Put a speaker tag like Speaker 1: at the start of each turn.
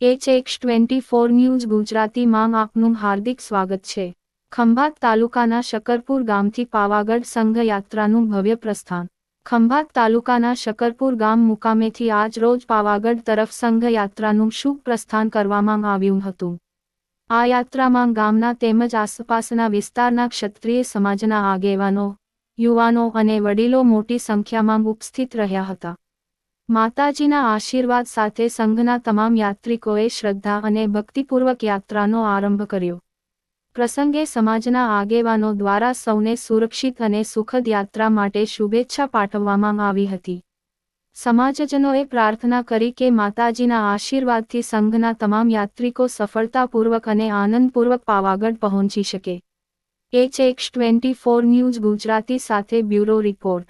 Speaker 1: H X twenty four news ગુજરાતીમાં આપનું હાર્દિક સ્વાગત છે. ખંભાત તાલુકાના શકરપુર ગામથી પાવાગઢ સંઘ યાત્રાનું ભવ્ય પ્રસ્થાન. ખંભાત તાલુકાના શકરપુર ગામ મુકામેથી આજ રોજ પાવાગઢ તરફ સંઘ યાત્રાનું શુભ પ્રસ્થાન કરવામાં આવ્યું હતું. આ યાત્રામાં ગામના તેમજ આસપાસના વિસ્તારના ક્ષત્રિય સમાજના આગેવાનો, યુવાનો અને વડીલો મોટી સંખ્યામાં ઉપસ્થિત રહ્યા હતા. માતાજીના આશીર્વાદ સાથે સંઘના તમામ યાત્રિકોએ શ્રદ્ધા અને ભક્તિપૂર્વક યાત્રાનો આરંભ કર્યો. પ્રસંગે સમાજના આગેવાનો દ્વારા સૌને સુરક્ષિત અને સુખદ યાત્રા માટે શુભેચ્છા પાઠવવામાં આવી હતી. સમાજજનોએ પ્રાર્થના કરી કે માતાજીના આશીર્વાદથી સંઘના તમામ યાત્રિકો સફળતાપૂર્વક અને આનંદપૂર્વક પાવાગઢ પહોંચી શકે. H X twenty four news Gujarati સાથે બ્યુરો રિપોર્ટ.